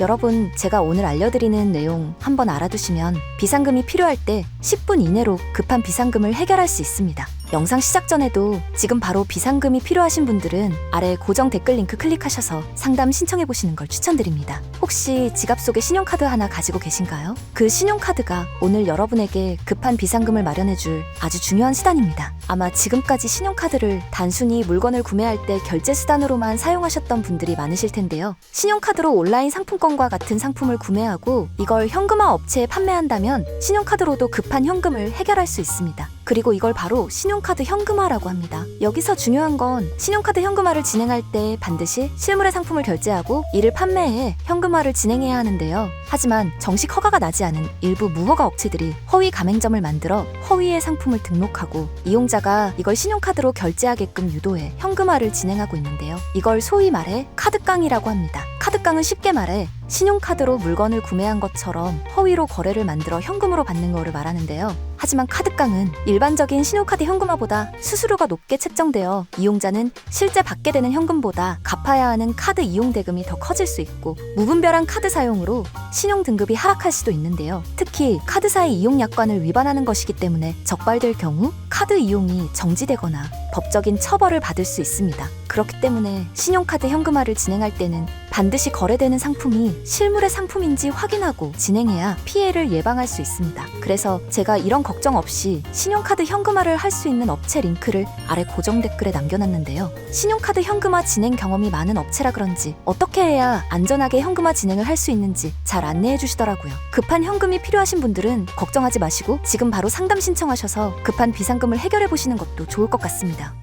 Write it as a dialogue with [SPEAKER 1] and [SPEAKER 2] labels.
[SPEAKER 1] 여러분, 제가 오늘 알려드리는 내용 한번 알아두시면 비상금이 필요할 때 10분 이내로 급한 비상금을 해결할 수 있습니다. 영상 시작 전에도 지금 바로 비상금이 필요하신 분들은 아래 고정 댓글 링크 클릭하셔서 상담 신청해 보시는 걸 추천드립니다. 혹시 지갑 속에 신용카드 하나 가지고 계신가요? 그 신용카드가 오늘 여러분에게 급한 비상금을 마련해 줄 아주 중요한 수단입니다. 아마 지금까지 신용카드를 단순히 물건을 구매할 때 결제 수단으로만 사용하셨던 분들이 많으실 텐데요. 신용카드로 온라인 상품권과 같은 상품을 구매하고 이걸 현금화 업체에 판매한다면 신용카드로도 급한 현금을 해결할 수 있습니다. 그리고 이걸 바로 신용카드 현금화라고 합니다. 여기서 중요한 건 신용카드 현금화를 진행할 때 반드시 실물의 상품을 결제하고 이를 판매해 현금화를 진행해야 하는데요. 하지만 정식 허가가 나지 않은 일부 무허가 업체들이 허위 가맹점을 만들어 허위의 상품을 등록하고 이용자가 이걸 신용카드로 결제하게끔 유도해 현금화를 진행하고 있는데요. 이걸 소위 말해 카드깡이라고 합니다. 카드깡은 쉽게 말해 신용카드로 물건을 구매한 것처럼 허위로 거래를 만들어 현금으로 받는 거를 말하는데요. 하지만 카드깡은 일반적인 신용카드 현금화보다 수수료가 높게 책정되어 이용자는 실제 받게 되는 현금보다 갚아야 하는 카드 이용 대금이 더 커질 수 있고 무분별한 카드 사용으로 신용 등급이 하락할 수도 있는데요. 특히 카드사의 이용 약관을 위반하는 것이기 때문에 적발될 경우 카드 이용이 정지되거나 법적인 처벌을 받을 수 있습니다. 그렇기 때문에 신용카드 현금화를 진행할 때는 반드시 거래되는 상품이 실물의 상품인지 확인하고 진행해야 피해를 예방할 수 있습니다. 그래서 제가 이런 걱정 없이 신용카드 현금화를 할 수 있는 업체 링크를 아래 고정 댓글에 남겨놨는데요. 신용카드 현금화 진행 경험이 많은 업체라 그런지 어떻게 해야 안전하게 현금화 진행을 할 수 있는지 잘 안내해 주시더라고요. 급한 현금이 필요하신 분들은 걱정하지 마시고 지금 바로 상담 신청하셔서 급한 비상금 어려움을 해결해 보시는 것도 좋을 것 같습니다.